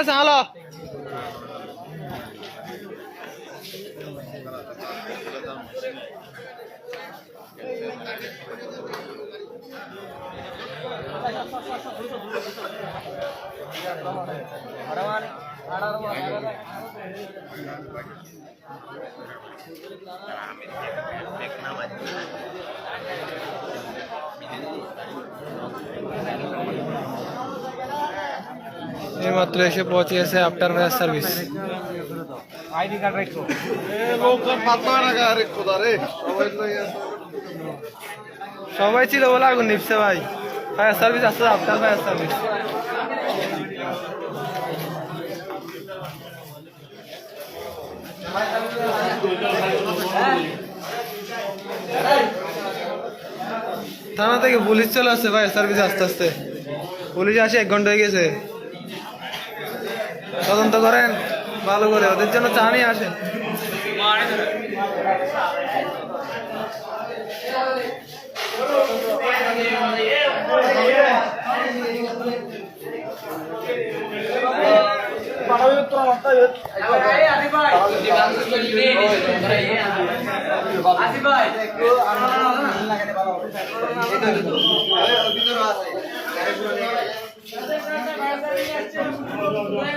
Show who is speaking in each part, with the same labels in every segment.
Speaker 1: আছে হ্যালো এইমাত্র এসে পৌঁছে গেছে after fire service
Speaker 2: ID card রাখো।
Speaker 1: সবাই ছিল বলে আগুন নিপছে ভাই। ফায়ার সার্ভিস আসছে আফটার ফায়ার সার্ভিস থানা থেকে পুলিশ চলে আসছে ফায়ার সার্ভিস আস্তে আস্তে। পুলিশ আসে এক ঘণ্টা হয়ে গেছে। তদন্ত করেন। ভালো করে ওদের জন্য চা নিয়ে আসেন।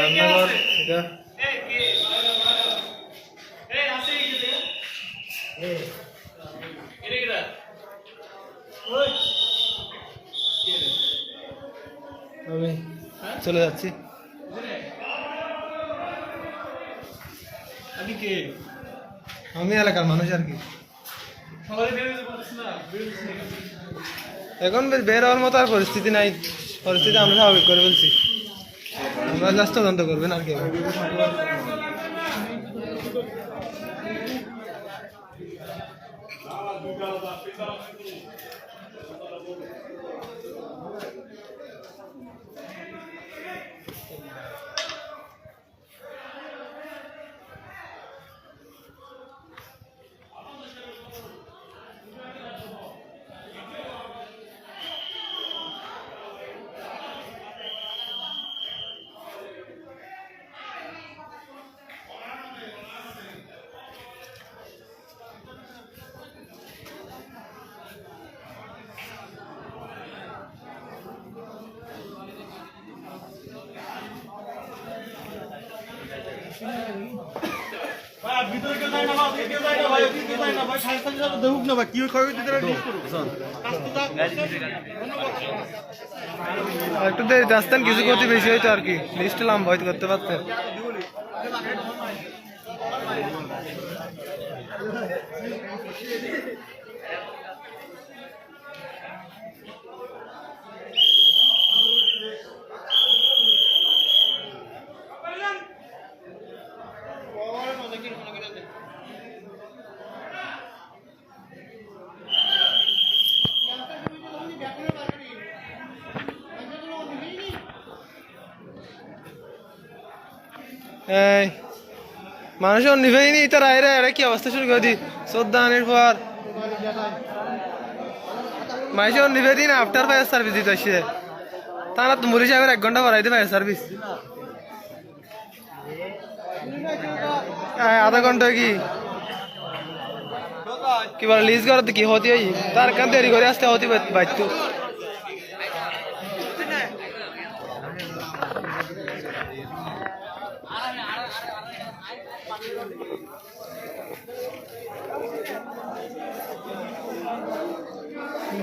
Speaker 1: রান্নাঘর এটা আমি চলে যাচ্ছি।
Speaker 2: আমি
Speaker 1: এলাকার মানুষ আর কি। এখন বের- হওয়ার মতো আর পরিস্থিতি নাই। পরিস্থিতি আমরা স্বাভাবিক করে ফেলছি। আমরা জাস্ট তদন্ত করবেন আর কি
Speaker 2: ভাই আর ভিতরে কেউ যায় না ভাই ওদিকে কেউ যায় না ভাই ওদিকে কেউ যায় না ভাই সাড়ে সাতটা সাথে দেখুক না ভাই কি ক্ষয়ক্ষতি তারা ঠিক করুক রাস্তা
Speaker 1: আর একটু দেরিতে আসতেন কিছু ক্ষতি বেশি হইতো আর কি। লিস্ট লম্বা হয়তো করতে পারতেন। এই, মানুষ নিভেই নি তার আইরে আরে কি অবস্থা শুরু করে দি? শ্রদ্ধা আনির পর। মানুষ নিভে দিন আফটার ফায়ার সার্ভিস দিতে আসছে। তা না সাহেবের এক ঘণ্টা বাড়াইতে ফায়ার সার্ভিস আধা ঘণ্টা কি? কি বলে লিজ করতে কি হতে তার কান দেরি করে আসতে হতে বাধ্য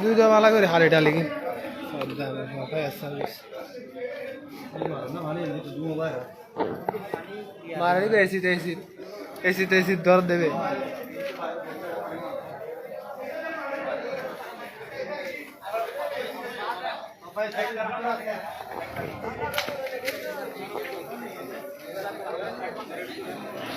Speaker 1: দুইটা বালা করে হারে টালে কি মারানি তো এসি এসি এসি এসি দর দেবে Thank you.